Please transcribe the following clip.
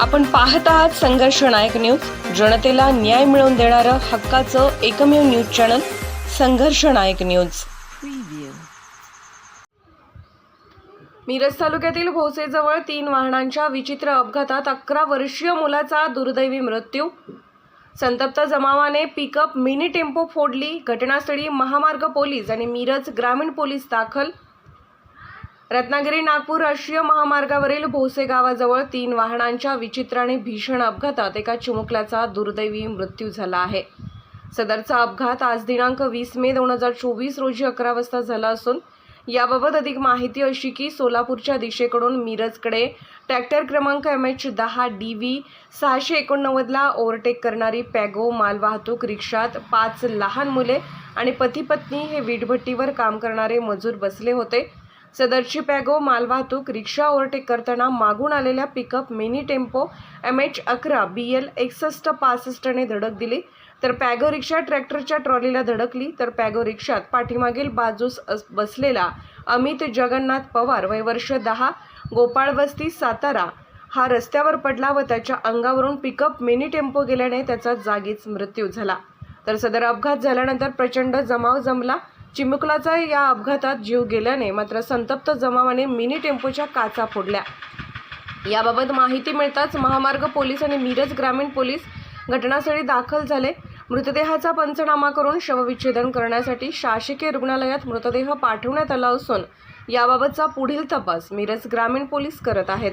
आपण पाहत आहात संघर्ष नायक न्यूज. जनतेला न्याय मिळवून देणारं हक्काचं एकमेव न्यूज चॅनल संघर्ष नायक न्यूज. मिरज तालुक्यातील भोसेजवळ तीन वाहनांच्या विचित्र अपघातात अकरा वर्षीय मुलाचा दुर्दैवी मृत्यू. संतप्त जमावाने पिकअप मिनी टेम्पो फोडली. घटनास्थळी महामार्ग पोलीस आणि मिरज ग्रामीण पोलीस दाखल रत्नागिरी नागपूर राष्ट्रीय महामार्गावरील भोसे गावाजवळ तीन वाहनांच्या विचित्र आणि भीषण अपघातात एका चिमुकल्याचा दुर्दैवी मृत्यू झाला आहे. सदरचा अपघात आज दिनांक वीस मे दोन हजार चोवीस रोजी अकरा वाजता झाला असून याबाबत अधिक माहिती अशी की सोलापूरच्या दिशेकडून मिरजकडे ट्रॅक्टर क्रमांक एम एच दहा डी व्ही सहाशे एकोणनव्वदला ओव्हरटेक करणारी पॅगो मालवाहतूक रिक्षात पाच लहान मुले आणि पती पत्नी हे वीटभट्टीवर काम करणारे मजूर बसले होते. सदरची पॅगो मालवाहतूक रिक्षा ओव्हरटेक करताना मागून आलेल्या pickup mini tempo M H अकरा बी एल एकसष्ट पासष्टने धडक दिली. तर पॅगो रिक्षा ट्रॅक्टरच्या ट्रॉलीला धडकली. तर पॅगो रिक्षात पाठीमागील बाजूस अस- बसलेला अमित जगन्नाथ पवार वय वर्ष दहा गोपाळ वस्ती सातारा. हा रस्त्यावर पडला व त्याच्या अंगावरून पिकअप मिनी टेम्पो गेल्याने त्याचा जागीच मृत्यू झाला. तर सदर अपघात झाल्यानंतर प्रचंड जमाव जमला. चिमुकलाचा या अपघातात जीव गेल्याने मात्र संतप्त जमावाने मिनी टेम्पोच्या काचा फोडल्या. याबाबत माहिती मिळताच महामार्ग पोलीस आणि मिरज ग्रामीण पोलीस घटनास्थळी दाखल झाले. मृतदेहाचा पंचनामा करून शवविच्छेदन करण्यासाठी शासकीय रुग्णालयात मृतदेह पाठवण्यात आला असून याबाबतचा पुढील तपास मिरज ग्रामीण पोलीस करत आहेत.